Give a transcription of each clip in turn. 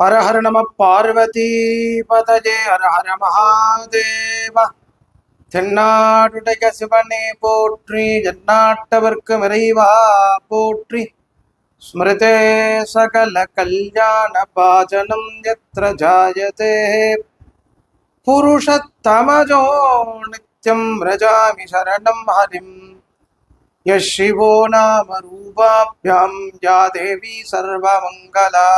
ஹர ஹர நம பார்வதி பதஜே ஹர ஹர மகாதேவ தென்னாடுடைய சிவனே போற்றி எந்நாட்டவர்க்கு இறைவா போற்றி. ஸ்மிருதே சகல கல்யாண பாஜனம் எத்திர ஜாயதே. புருஷத்தமஜோ நித்யம் ரஜாமி சரணம் ஹரிம். யஷிவோ நாம ரூபாபியாம் யா தேவி சர்வமங்களா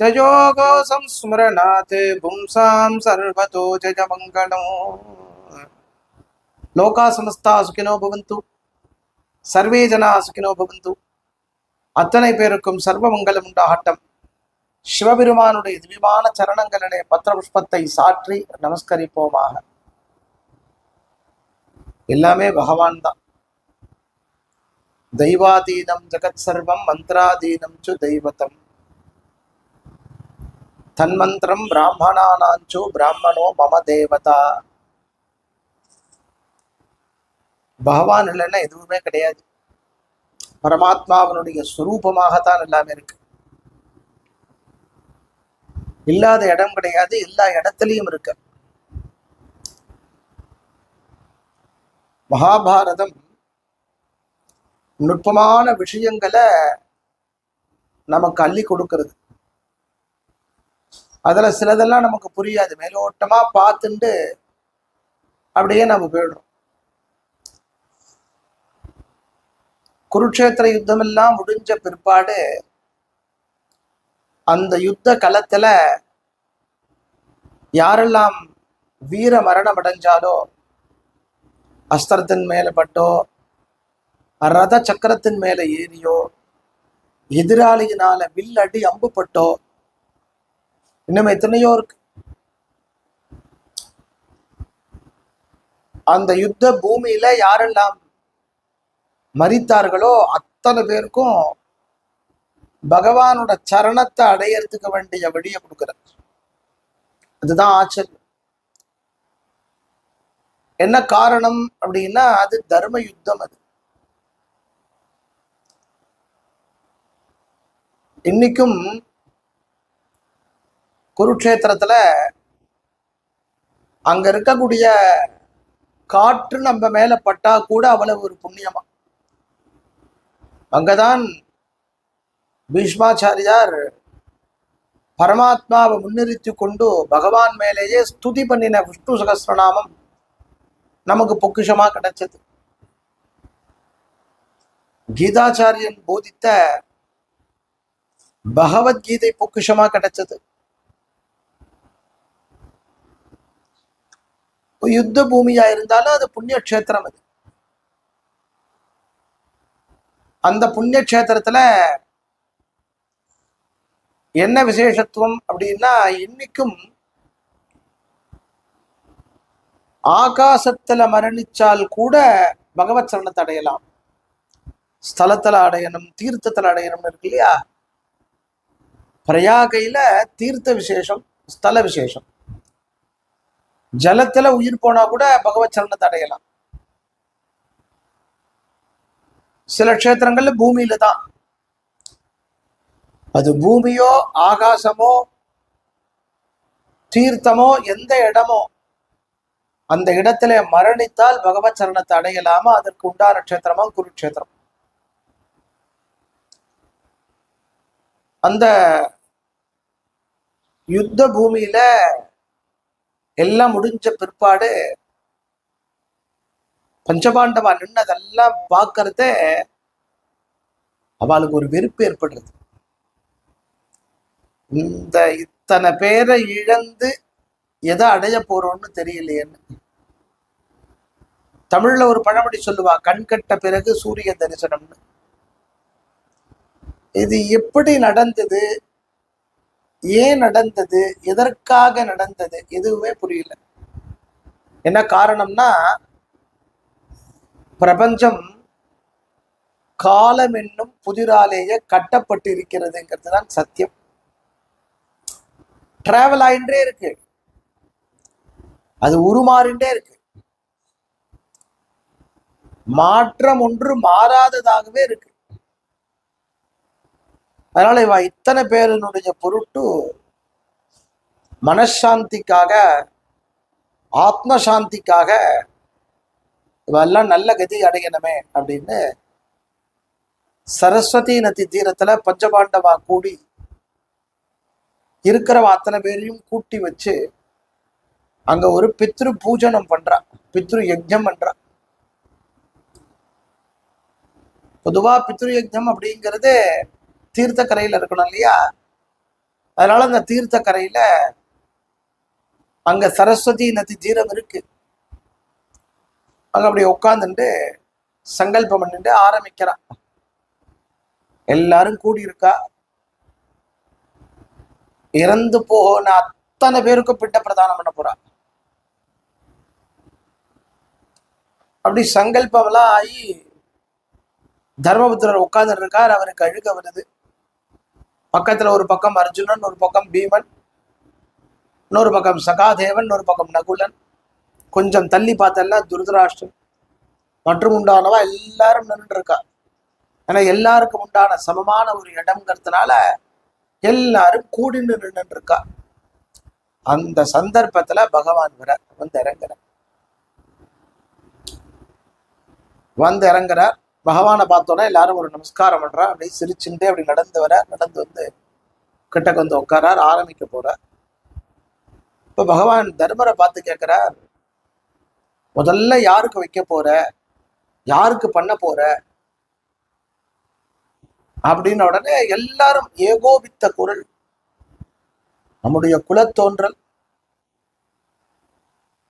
सर्वमङ्गला जयोगो संस्मरणात् पुंसां सर्वतो जयमङ्गलो लोका समस्ता सुखिनो भवन्तु சர்வே ஜனா சுகினோ பவந்து அத்தனை பேருக்கும் சர்வமங்கலம் உண்டாகட்டும் சிவபெருமானுடைய திவ்யமான சரணங்களிலே பத்திர புஷ்பத்தை சாற்றி நமஸ்கரிப்போமாக எல்லாமே பகவான் தான் दैवाधीनं जगत् सर्वं मन्त्राधीनं च दैवतम् தன்மந்திரம் பிராமணானாஞ்சு பிராமணோ மம தேவதா. பகவான் இல்லைன்னா எதுவுமே கிடையாது. பரமாத்மாவனுடைய ஸ்வரூபமாகத்தான் எல்லாமே இருக்கு. இல்லாத இடம் கிடையாது எல்லா இடத்துலையும் இருக்கு. மகாபாரதம் நுட்பமான விஷயங்களை நமக்கு அள்ளி கொடுக்கிறது. அதுல சிலதெல்லாம் நமக்கு புரியாது. மேலோட்டமா பார்த்துட்டு அப்படியே நம்ம போயிடுறோம். குருட்சேத்திர யுத்தம் எல்லாம் முடிஞ்ச பிற்பாடு அந்த யுத்த களத்தில் யாரெல்லாம் வீர மரணம் அடைஞ்சாலோ அஸ்திரத்தின் மேல பட்டோ ரத சக்கரத்தின் மேலே ஏறியோ எதிராளியினால வில்லடி அம்புப்பட்டோ இன்னும் எத்தனையோ இருக்கு. அந்த யுத்த பூமியில யாரெல்லாம் மறித்தார்களோ அத்தனை பேருக்கும் பகவானோட சரணத்தை அடையறதுக்கு வேண்டிய வழியை கொடுக்கிறார். அதுதான் ஆச்சரியம். என்ன காரணம் அப்படின்னா அது தர்ம யுத்தம் அது. இன்னைக்கும் குருக்ஷேத்திரத்துல அங்க இருக்கக்கூடிய காற்று நம்ம மேல பட்டா கூட அவ்வளவு ஒரு புண்ணியமா. அங்கதான் பீஷ்மாச்சாரியார் பரமாத்மாவை முன்னிறுத்தி கொண்டு பகவான் மேலேயே ஸ்துதி பண்ணின விஷ்ணு சகசிரநாமம் நமக்கு பொக்கிஷமா கிடைச்சது. கீதாச்சாரியன் போதித்த பகவத்கீதை பொக்கிஷமா கிடைச்சது. யுத்த பூமியா இருந்தாலும் அது புண்ணிய கஷேத்திரம் அது. அந்த புண்ணிய கஷேத்திரத்துல என்ன விசேஷத்துவம் அப்படின்னா இன்னைக்கும் ஆகாசத்துல மரணிச்சால் கூட பகவத் சரணத்தை அடையலாம். ஸ்தலத்துல அடையணும் தீர்த்தத்துல அடையணும்னு இருக்கு இல்லையா? பிரயாகையில தீர்த்த விசேஷம் ஸ்தல விசேஷம். ஜலத்துல உயிர் போனா கூட பகவத் சரணத்தை அடையலாம். சில க்ஷேத்திரங்கள்ல பூமியில தான். அது பூமியோ ஆகாசமோ தீர்த்தமோ எந்த இடமோ அந்த இடத்துல மரணித்தால் பகவத் சரணத்தை அடையலாமா? அதற்கு உண்டான க்ஷேத்திரமா குருக்ஷேத்திரம். அந்த யுத்த பூமியில எல்லாம் முடிஞ்ச பிற்பாடு பஞ்சபாண்டவா நின்னதெல்லாம் பார்க்கறத அவளுக்கு ஒரு வெறுப்பு ஏற்படுறது. இந்த இத்தனை பேரை இழந்து எதை அடைய போறோம்னு தெரியலையேன்னு. தமிழ்ல ஒரு பழமொழி சொல்லுவா கண் கட்ட பிறகு சூரிய தரிசனம்னு. இது எப்படி நடந்தது? ஏன் நடந்தது? எதற்காக நடந்தது? எதுவுமே புரியல. என்ன காரணம்னா பிரபஞ்சம் காலம் என்னும் புதிராலேயே கட்டப்பட்டு இருக்கிறதுங்கிறது தான் சத்தியம். டிராவல் ஆயின்றே இருக்கு. அது உருமாறின்றே இருக்கு. மாற்றம் ஒன்று மாறாததாகவே இருக்கு. அதனால இவ இத்தனை பேருனுடைய பொருட்டு மனசாந்திக்காக ஆத்ம சாந்திக்காக இவெல்லாம் நல்ல கதி அடையணுமே அப்படின்னு சரஸ்வதி நதி தீரத்துல பஞ்சபாண்டவா கூடி இருக்கிறவ அத்தனை பேரையும் கூட்டி வச்சு அங்க ஒரு பித்ரு பூஜனம் பண்றா பித்ரு யஜ்யம் பண்றா பொதுவா பித்ரு யஜ்யம் அப்படிங்கிறது தீர்த்த இருக்கணும் இல்லையா? அதனால அந்த தீர்த்த கரையில அங்க சரஸ்வதி நதி தீரம் இருக்கு. அங்க அப்படி உட்காந்துட்டு சங்கல்பம் பண்ணிட்டு ஆரம்பிக்கிறான். எல்லாரும் கூடி இருக்கா இறந்து போன அத்தனை பேருக்கும் பிட்ட பிரதானம் பண்ண போறா. அப்படி சங்கல்பம் எல்லாம் ஆகி தர்மபுத்திரர் உட்கார்ந்து இருக்கார் அவருக்கு அழுக வருது. பக்கத்துல ஒரு பக்கம் அர்ஜுனன் ஒரு பக்கம் பீமன் இன்னொரு பக்கம் சகாதேவன் இன்னொரு பக்கம் நகுலன். கொஞ்சம் தள்ளி பார்த்தெல்லாம் துருதராஷ்டன் மற்றும் உண்டானவா எல்லாரும் நின்று இருக்கா. ஏன்னா எல்லாருக்கும் உண்டான சமமான ஒரு இடம்ங்கிறதுனால எல்லாரும் கூடி நின்று இருக்கா. அந்த சந்தர்ப்பத்துல பகவான் வர வந்து இறங்குறார். வந்து இறங்குறார். பகவானை பார்த்தோன்னா எல்லாரும் ஒரு நமஸ்காரம் பண்றா அப்படியே சிரிச்சுட்டே அப்படி நடந்து வர நடந்து வந்து கிட்டக்கு வந்து உட்காரார் ஆரம்பிக்க போறார். இப்ப பகவான் தர்மரை பார்த்து கேட்கிறார் முதல்ல யாருக்கு வைக்க போற? யாருக்கு பண்ண போற? அப்படின்ன உடனே எல்லாரும் ஏகோபித்த குரல் நம்முடைய குலத்தோன்றல்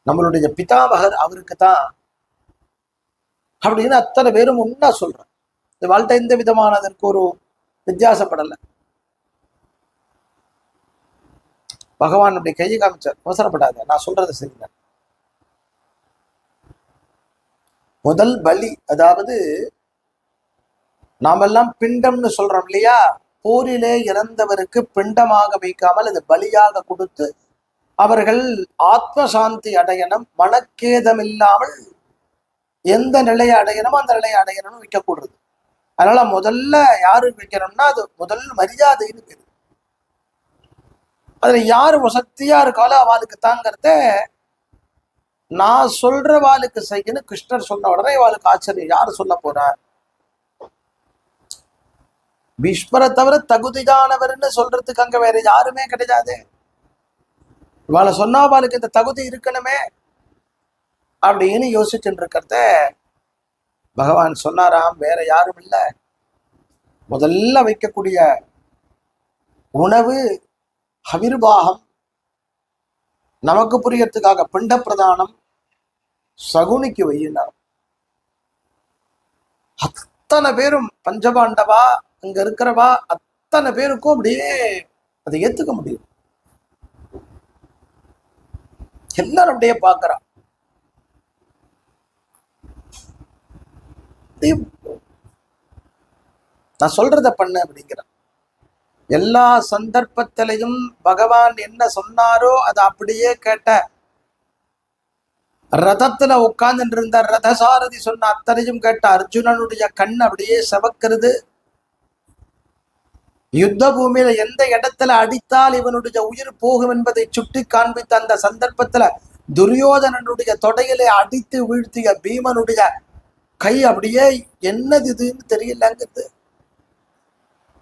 நம்மளுடைய பிதாமகர் அவருக்கு தான் அப்படின்னு அத்தனை பேரும் உண்ணா சொல்கிறேன் இந்த வாழ்க்கை எந்த விதமானதற்கு ஒரு வித்தியாசப்படலை. பகவான் அப்படி கையை காமிச்சார். அவசரப்படாத நான் சொல்றதை செய்யுங்க. முதல் பலி அதாவது நாமெல்லாம் பிண்டம்னு சொல்றோம் இல்லையா? போரிலே இறந்தவருக்கு பிண்டமாக வைக்காமல் அது பலியாக கொடுத்து அவர்கள் ஆத்ம சாந்தி அடையணும் மனக்கேதம் இல்லாமல் எந்த நிலையை அடையணுமோ அந்த நிலையை அடையணும்னு விற்கக்கூடாது அதனால முதல்ல யாரு விற்கணும்னா அது முதல் மரியாதைன்னு பேரு. அதுல யாரு வசத்தியா இருக்காளோ அவளுக்கு தாங்கிறத நான் சொல்ற வாளுக்கு செய்யணும் கிருஷ்ணர் சொன்ன உடனே இவாளுக்கு ஆச்சரியம். யார் சொல்ல போறார் பீஷ்மரை தவிர தகுதியானவர்னு சொல்றதுக்கு அங்க வேற யாருமே கிடையாது. இவாளை சொன்னா அவளுக்கு இந்த தகுதி இருக்கணுமே. அப்படின்னு யோசிச்சுட்டு இருக்கிறத பகவான் சொன்னாராம் வேற யாரும் இல்லை. முதல்ல வைக்கக்கூடிய உணவு ஹவிர்வாகம். நமக்கு புரியறதுக்காக பிண்ட பிரதானம் சகுனிக்கு வையினார். அத்தனை பேரும் பஞ்சபாண்டவா அங்க இருக்கிறவா அத்தனை பேருக்கும் அப்படியே அதை ஏத்துக்க முடியும். எல்லாரும் அப்படியே பார்க்கறான் அப்படியே நான் சொல்றத பண்ண அப்படிங்கிறான். எல்லா சந்தர்ப்பத்திலையும் பகவான் என்ன சொன்னாரோ அதை அப்படியே கேட்ட. ரதத்துல உட்கார்ந்துட்டு இருந்த ரதசாரதி சொன்ன அத்தனையும் கேட்ட அர்ஜுனனுடைய கண் அப்படியே செவக்கிறது. யுத்த பூமியில எந்த இடத்துல அடித்தால் இவனுடைய உயிர் போகும் என்பதை சுட்டி காண்பித்த அந்த சந்தர்ப்பத்துல துரியோதனனுடைய தொடையிலே அடித்து வீழ்த்திய பீமனுடைய கை அப்படியே என்னது இதுன்னு தெரியலங்கிறது.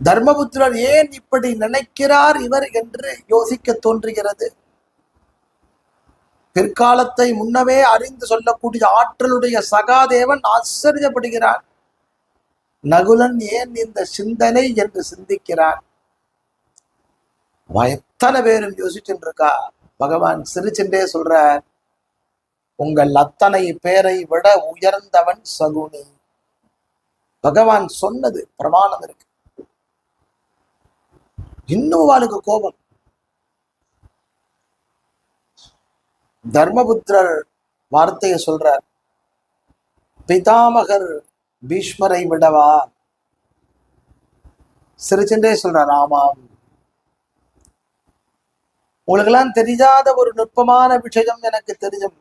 தர்மபுத்திரர் ஏன் இப்படி நினைக்கிறார் இவர் என்று யோசிக்க தோன்றுகிறது. பிற்காலத்தை முன்னவே அறிந்து சொல்லக்கூடிய ஆற்றலுடைய சகாதேவன் ஆச்சரியப்படுகிறார் நகுலன் ஏன் இந்த சிந்தனை என்று சிந்திக்கிறான்? எத்தனை பேரும் யோசிச்சுட்டு இருக்கா? பகவான் சிரிச்சுட்டே சொல்றார். உங்கள் அத்தனை பேரை விட உயர்ந்தவன் சகுனி. பகவான் சொன்னது பிரமாணம் இருக்கு. இன்னும் அவனுக்கு கோபம். தர்மபுத்திரர் வார்த்தையை சொல்றார் பிதாமகர் பீஷ்மரை விடவா? சிரிச்சுட்டே சொல்றார் ஆமாம். உங்களுக்கெல்லாம் தெரியாத ஒரு நுட்பமான விஷயம் எனக்கு தெரியும்.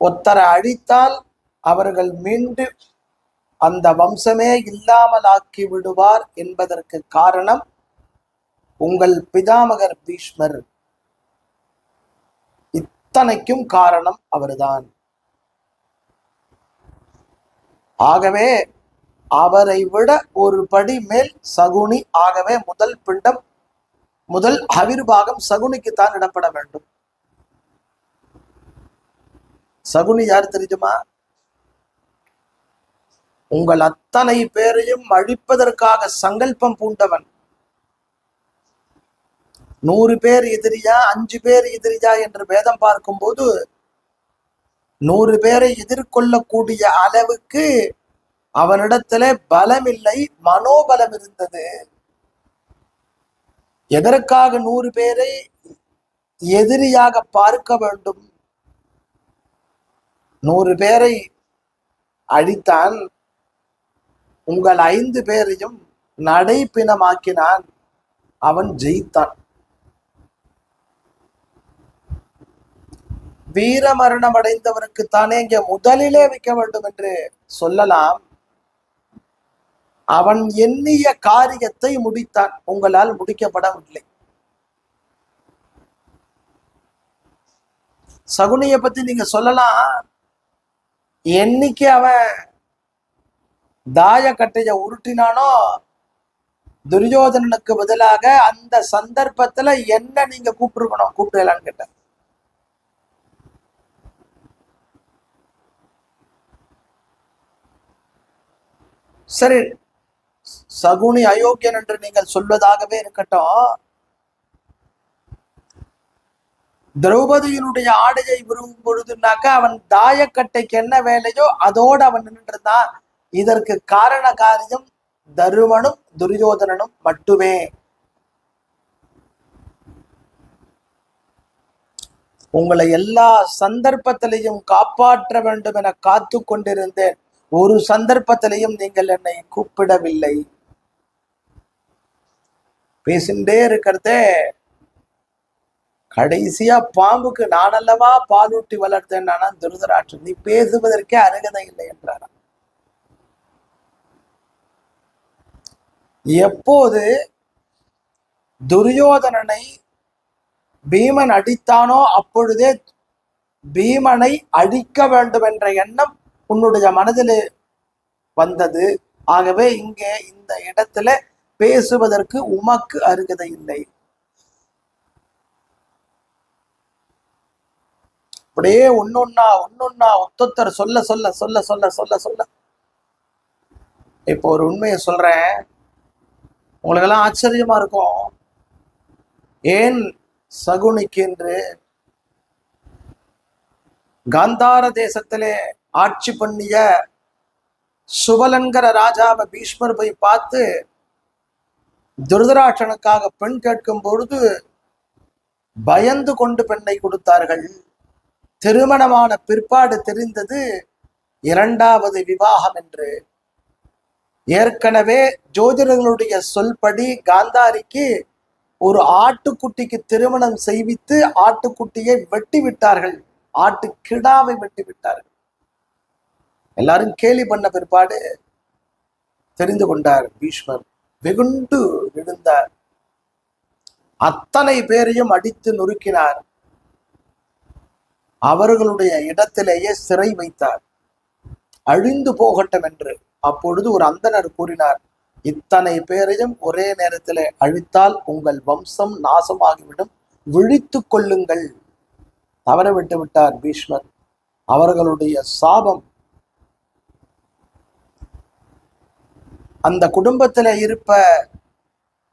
ஒத்தரை அழித்தால் அவர்கள் மீண்டு அந்த வம்சமே இல்லாமலாக்கி விடுவார் என்பதற்கு காரணம் உங்கள் பிதாமகர் பீஷ்மர். இத்தனைக்கும் காரணம் அவர்தான். ஆகவே அவரை விட ஒரு படி மேல் சகுனி ஆகவே முதல் பிண்டம் முதல் அவிர்வாகம் சகுனிக்குத்தான் இடப்பட வேண்டும். சகுனி யார் தெரியுமா? உங்கள் அத்தனை பேரையும் அழிப்பதற்காக சங்கல்பம் பூண்டவன். நூறு பேர் எதிரியா அஞ்சு பேர் எதிரியா என்று வேதம் பார்க்கும்போது நூறு பேரை எதிர்கொள்ளக்கூடிய அளவுக்கு அவனிடத்துல பலம் இல்லை மனோபலம் இருந்தது. எதற்காக நூறு பேரை எதிரியாக பார்க்க வேண்டும்? நூறு பேரை அழித்தான் உங்கள் ஐந்து பேரையும் நடைப்பிணமாக்கினான் அவன் ஜெயித்தான். வீரமரணம் அடைந்தவருக்கு தானே இங்க முதலிலே வைக்க வேண்டும் என்று சொல்லலாம். அவன் எண்ணிய காரியத்தை முடித்தான் உங்களால் முடிக்கப்படவில்லை. சகுனியை பத்தி நீங்க சொல்லலாம். என்னைக்கு அவன் தாயக்கட்டைய உருட்டினானோ துரியோதனனுக்கு பதிலாக அந்த சந்தர்ப்பத்துல என்ன நீங்க கூப்பிட்டுருக்கணும்? கூப்பிடலான்னு கேட்டேன். சரி சகுனி அயோக்கியன் என்று நீங்கள் சொல்வதாகவே இருக்கட்டும். திரௌபதியினுடைய ஆடையை விரும்பும் பொழுதுனாக்கா அவன் தாயக்கட்டைக்கு என்ன வேலையோ அதோடு அவன் நின்றுதான் இதற்கு காரண காரியம் தருமனும் துரியோதனனும் மட்டுமே. உங்களை எல்லா சந்தர்ப்பத்திலையும் காப்பாற்ற வேண்டும் என காத்து கொண்டிருந்தேன். ஒரு சந்தர்ப்பத்திலையும் நீங்கள் என்னை கூப்பிடவில்லை. பேசிண்டே இருக்கிறதே. கடைசியா பாம்புக்கு நானல்லவா பாலூட்டி வளர்த்தேன் நானா? துருதராட்சன் நீ பேசுவதற்கே அருகதை இல்லை என்றாராம். எப்போது துரியோதனனை பீமன் அடித்தானோ அப்பொழுதே பீமனை அழிக்க வேண்டும் என்ற எண்ணம் உன்னுடைய மனதில் வந்தது. ஆகவே இங்கே இந்த இடத்துல பேசுவதற்கு உமக்கு அருகதை இல்லை. அப்படியே ஒன்னொன்னா ஒன்னொன்னா ஒத்தொத்தர் சொல்ல சொல்ல சொல்ல சொல்ல சொல்ல சொல்ல. இப்போ ஒரு உண்மையை சொல்றேன். உங்களுக்கெல்லாம் ஆச்சரியமா இருக்கும். ஏன் சகுனிக்கு என்று காந்தார தேசத்திலே ஆட்சி பண்ணிய சுபலன்கர ராஜாவை பீஷ்மர் போய் பார்த்து துருதராட்சனுக்காக பெண் கேட்கும் பொழுது பயந்து கொண்டு பெண்ணை கொடுத்தார்கள். திருமணமான பிற்பாடு தெரிந்தது இரண்டாவது விவாகம் என்று. ஏற்கனவே ஜோதிடர்களுடைய சொல்படி காந்தாரிக்கு ஒரு ஆட்டுக்குட்டிக்கு திருமணம் செய்வித்து ஆட்டுக்குட்டியை வெட்டி விட்டார்கள். ஆட்டு கிடாவை வெட்டி விட்டார்கள். எல்லாரும் கேலி பண்ண பிற்பாடு தெரிந்து கொண்டார் பீஷ்மர். வெகுண்டு விழுந்தார் அத்தனை பேரையும் அடித்து நொறுக்கினார். அவர்களுடைய இடத்திலேயே சிறை வைத்தார். அழிந்து போகட்டும் என்று அப்பொழுது ஒரு அந்தனர் கூறினார் இத்தனை பேரையும் ஒரே நேரத்தில் அழித்தால் உங்கள் வம்சம் நாசமாகிவிடும். விழித்து கொள்ளுங்கள். தவற விட்டு விட்டார் பீஷ்மர். அவர்களுடைய சாபம் அந்த குடும்பத்துல இருப்ப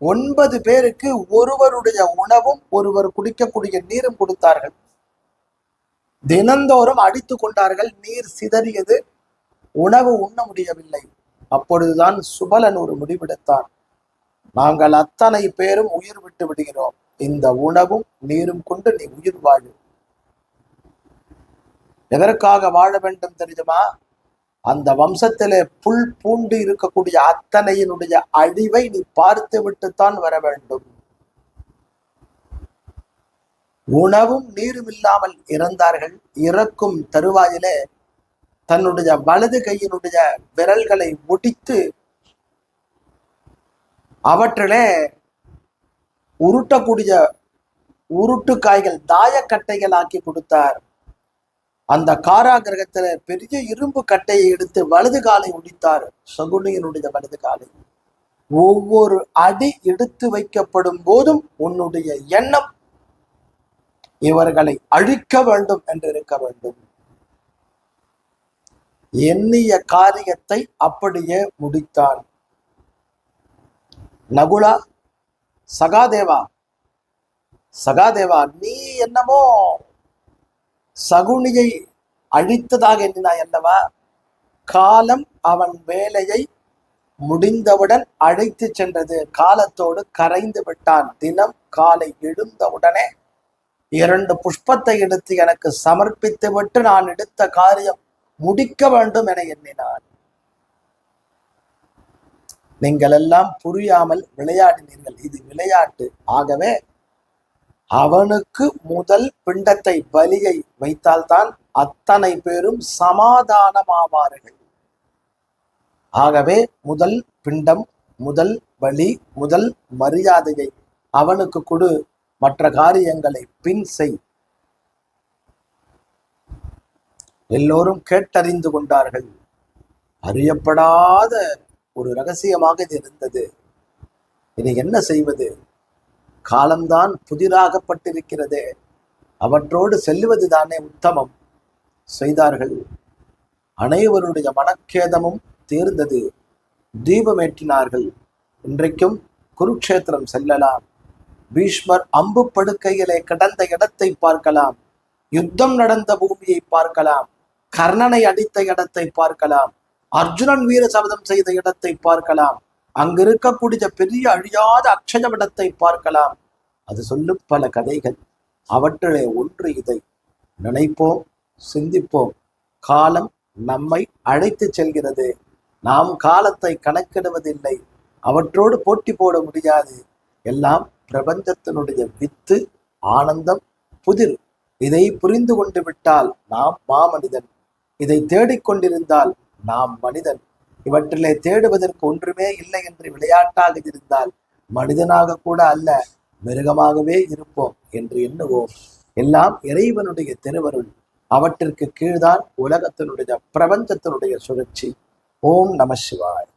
ஒன்பது பேருக்கு ஒருவருடைய உணவும் ஒருவர் குடிக்கக்கூடிய நீரும் கொடுத்தார்கள். தினந்தோறும் அடித்து கொண்டார்கள். நீர் சிதறியது. உணவு உண்ண முடியவில்லை. அப்பொழுதுதான் சுபலன் ஒரு முடிவெடுத்தான். நாங்கள் அத்தனை பேரும் உயிர் விட்டு விடுகிறோம். இந்த உணவும் நீரும் கொண்டு நீ உயிர் வாழு. எதற்காக வாழ வேண்டும் தெரியுமா? அந்த வம்சத்திலே புல் பூண்டு இருக்கக்கூடிய அத்தனையினுடைய அழிவை நீ பார்த்து விட்டுத்தான் வர வேண்டும். உணவும் நீரும் இல்லாமல் இறந்தார்கள். இறக்கும் தருவாயிலே தன்னுடைய வலது கையினுடைய விரல்களை முடித்து அவற்றிலே உருட்டக்கூடிய உருட்டு காய்கள் தாயக்கட்டைகள் ஆக்கி கொடுத்தார். அந்த காராகிரகத்துல பெரிய இரும்பு கட்டையை எடுத்து வலது காலை உடித்தார் சகுனியினுடைய வலது காலை. ஒவ்வொரு அடி எடுத்து வைக்கப்படும் போதும் உன்னுடைய எண்ணம் இவர்களை அழிக்க வேண்டும் என்று இருக்க வேண்டும். எண்ணிய காரியத்தை அப்படியே முடித்தான். நகுலா சகாதேவா சகாதேவா நீ என்னமோ சகுனியை அழித்ததாக எண்ணினாய் அல்லவா? காலம் அவன் வேலையை முடிந்தவுடன் அழைத்து சென்றது. காலத்தோடு கரைந்து விட்டான். தினம் காலை எழுந்தவுடனே இரண்டு புஷ்பத்தை எடுத்து எனக்கு சமர்ப்பித்து விட்டு நான் எடுத்த காரியம் முடிக்க வேண்டும் என எண்ணினான் நீங்கள் எல்லாம் புரியாமல் விளையாடினீர்கள். இது விளையாட்டு. ஆகவே அவனுக்கு முதல் பிண்டத்தை பலியை வைத்தால்தான் அத்தனை பேரும் சமாதானமாவார்கள். ஆகவே முதல் பிண்டம் முதல் பலி முதல் மரியாதையை அவனுக்கு கொடு. மற்ற காரியங்களை பின் செய். எல்லோரும் கேட்டறிந்து கொண்டார்கள். அறியப்படாத ஒரு ரகசியமாக இது இருந்தது. இனி என்ன செய்வது? காலம்தான் புதிராகப்பட்டிருக்கிறதே. அவற்றோடு செல்லுவது தானே உத்தமம். செய்தார்கள். அனைவருடைய மனக்கேதமும் தீர்ந்தது. தீபமேற்றினார்கள். இன்றைக்கும் குருக்ஷேத்திரம் செல்லலாம். பீஷ்மர் அம்பு படுக்கையிலே கிடந்த இடத்தை பார்க்கலாம். யுத்தம் நடந்த பூமியை பார்க்கலாம். கர்ணனை அடித்த இடத்தை பார்க்கலாம். அர்ஜுனன் வீர சபதம் செய்த இடத்தை பார்க்கலாம். அங்கு இருக்கக்கூடிய பெரிய அழியாத அக்ஷயவிடத்தை பார்க்கலாம். அது சொல்லும் பல கதைகள். அவற்றிலே ஒன்று இதை. நினைப்போம் சிந்திப்போம். காலம் நம்மை அழைத்து செல்கிறது. நாம் காலத்தை கணக்கிடுவதில்லை. அவற்றோடு போட்டி போட முடியாது. எல்லாம் பிரபஞ்சத்தினுடைய வித்து ஆனந்தம் புதிர். இதை புரிந்து கொண்டு விட்டால் நாம் மாமனிதன். இதை தேடிக்கொண்டிருந்தால் நாம் மனிதன். இவற்றிலே தேடுவதற்கு ஒன்றுமே இல்லை என்று விளையாட்டாக இருந்தால் மனிதனாக கூட அல்ல மிருகமாகவே இருப்போம் என்று எண்ணுவோம். எல்லாம் இறைவனுடைய திருவருள். அவற்றிற்கு கீழ்தான் உலகத்தினுடைய பிரபஞ்சத்தினுடைய சுழற்சி. ஓம் நம சிவாய்.